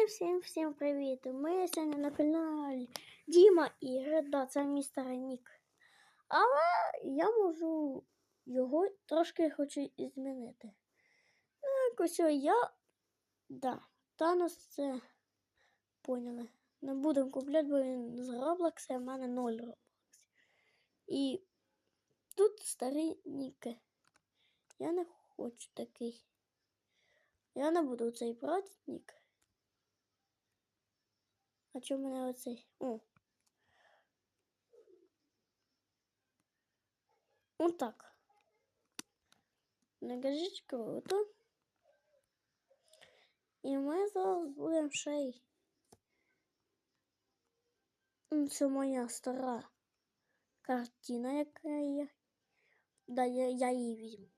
Всім, всім, всім привіт! Ми сьогодні на каналі Діма і да, це мій старий нік. Але я можу його трошки хочу і змінити. Так, ось я. Да, Танос це поняли. Не будемо купляти, бо він з Роблокса, а в мене 0 Роблоксів. І тут старі ніки. Я не хочу такий. Я не буду цей брати нік. А чому мене оцей? О. Отак. Не кажіть круто. І ми зараз будемо ще й. Це моя стара картина, яка є. Да, я, я її візьму.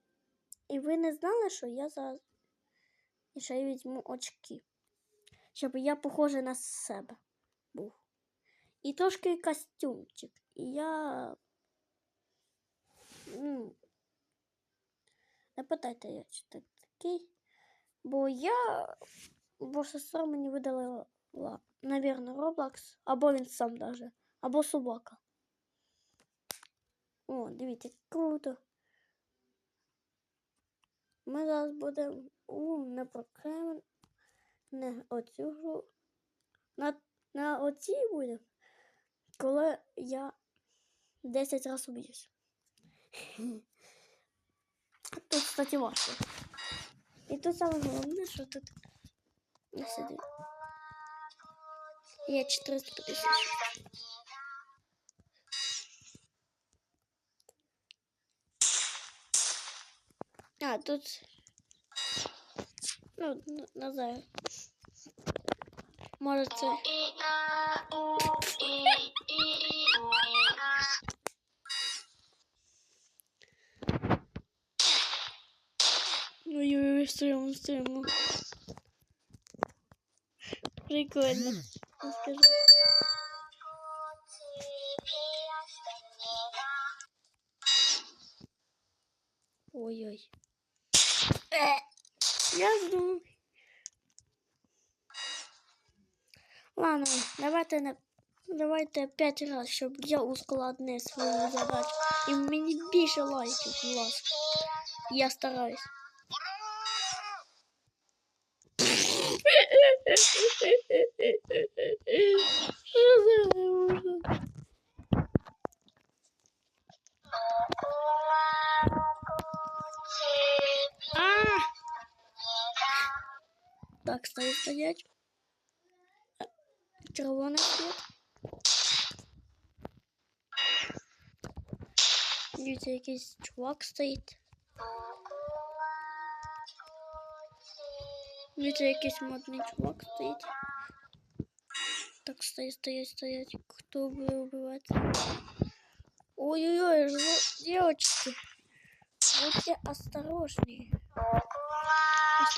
І ви не знали, що я зараз ще й візьму очки. Щоб я похожа на себе був. І трошки костюмчик. І я. Ну, не питайте, я чи так такий. Бо я. Бо сестра мені видала, навірно, Roblox, або він сам даже, або собака. О, дивіться, круто. Ми зараз будемо у не не оцю гру. На, на оцій будемо, коли я 10 разів уб'юсь. Тут, кстати, важко. І тут саме головне, що тут не сидить. Я 450. А, тут... Ну, н- не знаю. Може це... Ну, ой, стоїмо, стоїмо. Прикольно. Ну, Скажи. Ой-ой. Э, Я жду. Ладно, давайте не давайте п'ять разів, щоб я ускладнив свою задачу. І мені більше лайків, будь ласка. Я стараюсь. Що за ужас? А! Так, стоять, стоять. Червоний світ. Дивіться, якийсь чувак стоїть. Дивіться, якийсь модний чувак стоїть. Так, стоять, стоять, стоять. Кто будет убивать? Ой-ой-ой, жо- девочки. Будьте осторожнее. Ось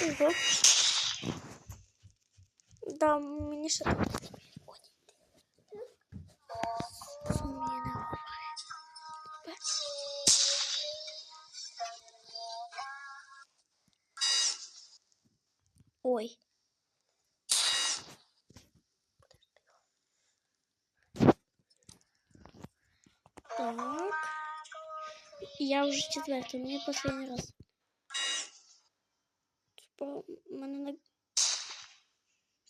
Угу. Да, мне что-то. Ой. Так. Я уже четвертый, у меня последний раз. Типа, мене на...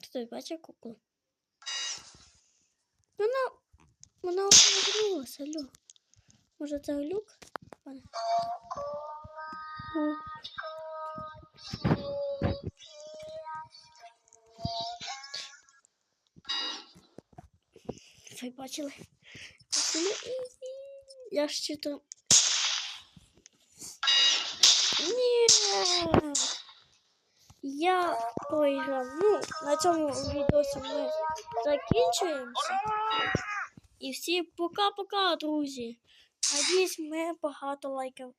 Стой, бачиш куклу? Вона... Вона обернулася, алло. Може це глюк? Ви бачили? Я ще то... Я проіграв. Ну, на цьому відосі ми закінчуємося. І всі пока-пока, друзі. Надіюсь, ми багато лайків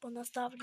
понаставлю.